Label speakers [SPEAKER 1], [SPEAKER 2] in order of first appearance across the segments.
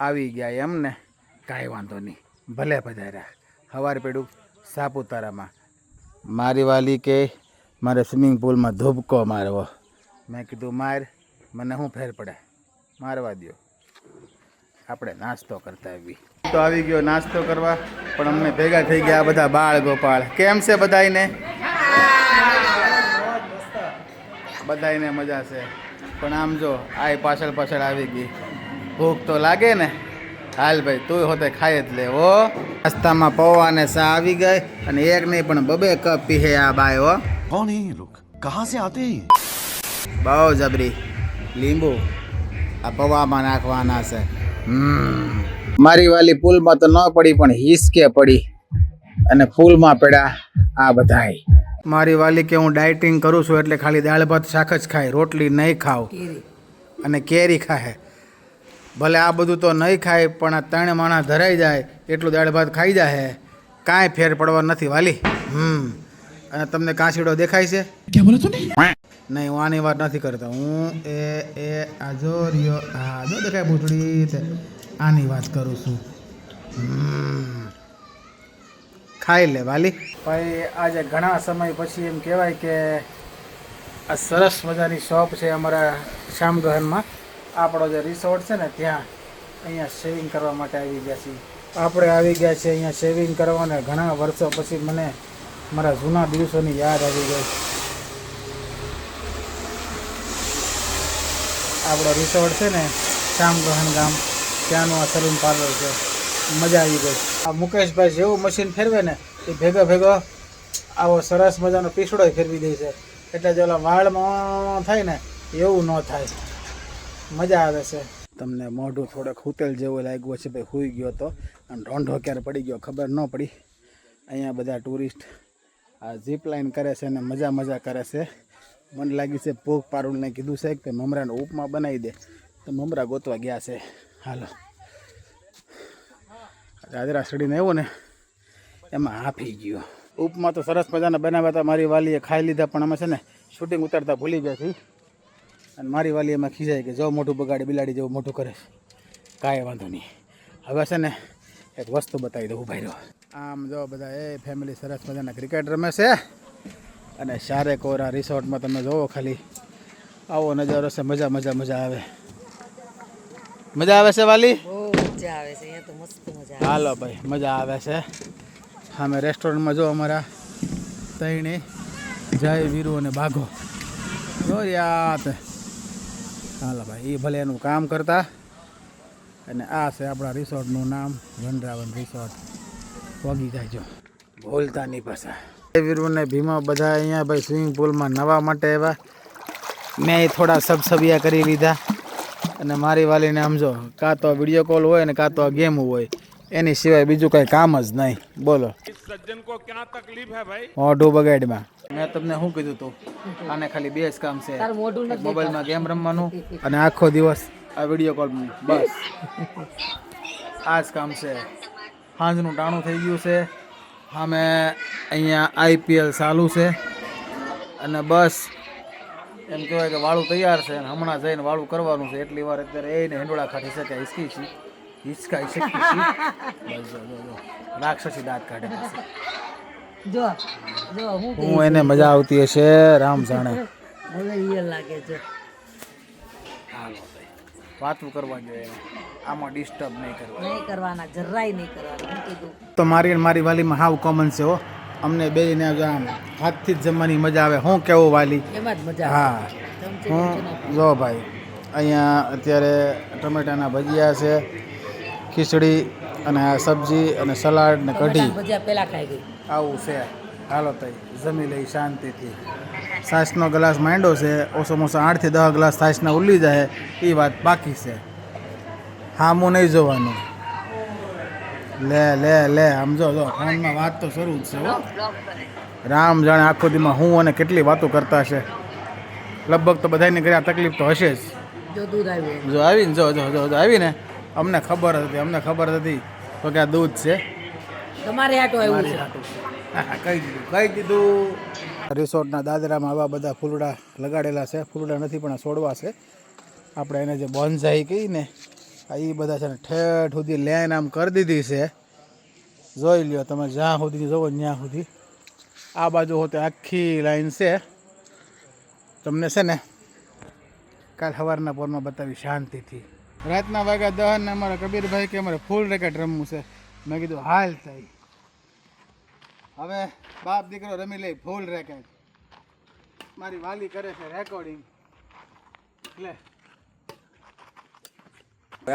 [SPEAKER 1] આવી ગયા એમ ને કાંઈ વાંધો નહીં. ભલે પધાર્યા. હવાર પેડું સાપુતારામાં. મારી વાલી કે મારે સ્વિમિંગ પુલમાં ધૂબકો મારવો. મેં કીધું માર મને શું ફેર પડે? મારવા દ્યો. આપણે નાસ્તો કરતા આવી તો આવી ગયો નાસ્તો કરવા પણ અમને ભેગા થઈ ગયા બધા બાળ ગોપાળ. કેમ છે બધાયને? બધાયને મજા છે. પણ આમ જો આ પાછળ પાછળ આવી ગઈ. ભૂખ તો લાગે ને. હાલ ભાઈ તું હોતે ખાય જ લેવો નાસ્તામાં પૌવા ને સા આવી ગઈ અને એક નહીં પણ બબે કપ પીહે આ બાય હો.
[SPEAKER 2] કોણ હે લોક કહા સે આતે હે
[SPEAKER 1] બહુ જબરી લીંબુ આ પૌવામાં નાખવાના છે. મારી વાલી પુલમાં તો ન પડી પણ હિસકે પડી. અને ફૂલમાં પડ્યા આ બધાય. મારી વાલી કે હું ડાયટિંગ કરું છું એટલે ખાલી દાળ ભાત શાક જ ખાય રોટલી નહીં ખાવ અને કેરી ખાય ભલે આ બધું તો નહીં ખાય પણ આ ત્રણે માણસ ધરાઈ જાય એટલું દાળ ભાત ખાઈ જાય કાંઈ ફેર પડવા નથી વાલી. હમ. અને તમને કાંસીડો દેખાય છે?
[SPEAKER 2] કે બોલો તું
[SPEAKER 1] નહીં હું આની વાત નથી કરતો. હું એ એ આજો રિયો હા જો દેખાય પૂછડી આની વાત કરું છું. ખાઈ લે વાલી. ભાઈ આજે ઘણા સમય પછી એમ કહેવાય કે આ સરસ મજાની શોપ છે અમારા શ્યામગહનમાં આપણો જે રિસોર્ટ છે ને, ત્યાં અહીંયા શેવિંગ કરવા માટે આવી ગયા છીએ. આપણે આવી ગયા છીએ અહીંયા શેવિંગ કરવા ને ઘણા વર્ષો પછી મને મારા જૂના દિવસોની યાદ આવી ગઈ. આપણો રિસોર્ટ છે ને શ્યામગહન ગામ, ત્યાંનું આ સલૂન પાર્લર છે. મજા આવી ગઈ. આ મુકેશભાઈ જેવું મશીન ફેરવે ને, એ ભેગો ભેગો આવો સરસ મજાનો પીસડો ફેરવી દે છે. એટલે જે ઓલા વાળમાં થાય ને, એવું ન થાય. મજા આવે છે. તમને મોઢું થોડોક હુતેલ જેવું લાગ્યું છે ભાઈ હુઈ ગયો તો. અને ઢોંઢો ક્યારે પડી ગયો ખબર ન પડી. અહીંયા બધા ટુરિસ્ટ આ જીપ લાઈન કરે છે અને મજા મજા કરે છે. મને લાગી છે ભૂખ પારુલને કીધું છે કે મમરાને ઉપમા બનાવી દે. તો મમરા ગોતવા ગયા છે. હાલો. દાદરા સડીને આવ્યો ને, એમાં હાફી ગયો. ઉપમા તો સરસ મજાના બનાવ્યા હતા. મારી વાલીએ ખાઈ લીધા પણ અમે છે ને શૂટિંગ ઉતારતા ભૂલી ગયા છીએ અને મારી વાલી એમાં ખીજાય કે જો મોટું બગાડે બિલાડી જેવું મોટું કરે કાંઈ વાંધો નહીં. હવે છે ને એક વસ્તુ બતાવી દઉં ભાઈ આમ જો બધા એ ફેમિલી સરસ મજાના ક્રિકેટ રમે છે. અને શારે કોરા રિસોર્ટમાં તમે જોવો ખાલી. આવો નજારો છે મજા મજા મજા આવે. મજા આવે છે વાલી?
[SPEAKER 3] મજા આવે છે અહીંયા તો મસ્ત મજા
[SPEAKER 1] હાલો ભાઈ મજા આવે છે. અમે રેસ્ટોરન્ટમાં જો અમારા તૈણે જય વીરુ અને બાઘો જો હાલો ભાઈ એ ભલે એનું કામ કરતા. અને આ છે આપણા રિસોર્ટનું નામ, વનરાવન રિસોર્ટ. વગી જાયજો બોલતા નહીં પાછા. વીરુને વીરુ ભીમા બધા અહીંયા ભાઈ સ્વિમિંગ પુલમાં નવા માટે આવ્યા. મેં થોડા સબસબિયા કરી લીધા. અને મારી વાલીને સમજો કાં તો વીડિયો કોલ હોય ને કાં તો ગેમ હોય. એની સિવાય બીજું કંઈ કામ જ નહીં. બોલો. મોઢું બગાડમાં મેં તમને શું કીધું તું? આને ખાલી બે જ કામ છે.
[SPEAKER 3] તારું મોઢું
[SPEAKER 1] મોબાઈલમાં ગેમ રમવાનું અને આખો દિવસ આ વીડિયો કોલ બસ. આ જ કામ છે. સાંજનું ટાણું થઈ ગયું છે. અમે અહીંયા આઈપીએલ ચાલુ છે. અને બસ એમ કહેવાય કે વાળું તૈયાર છે. અને હમણાં જઈને વાળું કરવાનું છે. એટલી વાર અત્યારે એને હેંડોળા ખાટી શકે હિસકી છે હિસકાઈ શકી છે બસ જો જો જો રાક્ષસી દાંત કાઢે
[SPEAKER 3] જો જો હું
[SPEAKER 1] હું એને મજા આવતી હશે રામ જાણે.
[SPEAKER 3] હવે ઈ લાગે છે.
[SPEAKER 1] હાલો વાતું કરવા જોઈએ. આમાં ડિસ્ટર્બ નહીં કરવા
[SPEAKER 3] નહીં કરવાના જરાય નહીં કરવાના. કીધું.
[SPEAKER 1] તો મારી અને મારી વાલીમાં હાવ કોમન છે હો. અમને બે ને આમ હાથથી જ જમવાની મજા આવે. હું કેવો વાલી?
[SPEAKER 3] એમાં જ મજા
[SPEAKER 1] હા. હું જો ભાઈ અહીંયા અત્યારે ટમેટાના ભજીયા છે. ખીચડી અને આ સબ્જી અને સલાડ ને કઢી.
[SPEAKER 3] ભજીયા પેલા ખાઈ ગઈ.
[SPEAKER 1] આવું છે. હાલો તઈ જમી લઈ શાંતિથી. છાશનો ગ્લાસ માંડો છે ઓછામાં ઓછા આઠથી દસ ગ્લાસ છાશના ઉલી જાય એ વાત બાકી છે. હામું નહીં જોવાનું. લે લે લે સમજો જો ફોનમાં વાત તો શરૂ જ છે હો. રામ જાણે આખો દીમાં હું અને કેટલી વાતો કરતા હશે. લગભગ તો બધાને ઘરે આ તકલીફ તો હશે જ.
[SPEAKER 3] જો દૂધ
[SPEAKER 1] જો આવીને જો જો જો જો આવીને અમને ખબર હતી અમને ખબર હતી તો કે આ દૂધ છે.
[SPEAKER 3] તમારે આટો આવ્યું છે.
[SPEAKER 1] કહી દીધું કહી દીધું. રિસોર્ટના દાદરામાં આવા બધા ફૂલડા લગાડેલા છે. ફૂલડા નથી પણ આ છોડવા છે. આપણે એને જે બોનઝાઈ કહીએ ને આ એ બધા છે ને ઠેઠ સુધી લાઈન આમ કરી દીધી છે. જોઈ લ્યો તમે જ્યાં સુધી જુઓ ત્યાં સુધી. આ બાજુ હોતે આખી લાઈન છે. તમને છે ને કાલ સવારના પોરમાં બતાવી શાંતિથી. રાતના વાગ્યા દહન ને અમારા કબીરભાઈ કે અમારે ફૂલ રેકેટ રમવું છે. મેં કીધું, હાલ થઈ હવે બાપ દીકરો રમી લે ફૂલ રેકેટ મારી વાલી કરે છે રેકોર્ડિંગ એટલે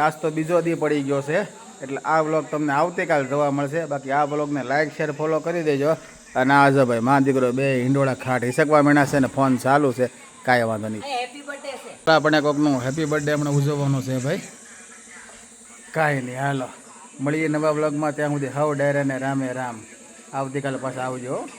[SPEAKER 1] આજ તો બીજો દી પડી ગયો છે, એટલે આ વ્લોગ તમને આવતીકાલ જોવા મળશે. બાકી આ વ્લોગને લાઈક શેર ફોલો કરી દેજો. અને આજે ભાઈ, મા દીકરો બે હિંડોળા ખાટ હિસકવા મીણા છે ને ફોન ચાલુ છે. કાંઈ વાંધો નહીં.
[SPEAKER 3] હેપી
[SPEAKER 1] આપણે કોકનું હેપી બર્થડે હમણાં ઉજવવાનો છે ભાઈ. કાંઈ નહીં હાલો. મળીએ નવા બ્લોગમાં ત્યાં સુધી હવ ડાયરા ને રામે રામ. આવતીકાલે પાછા આવજો. હો.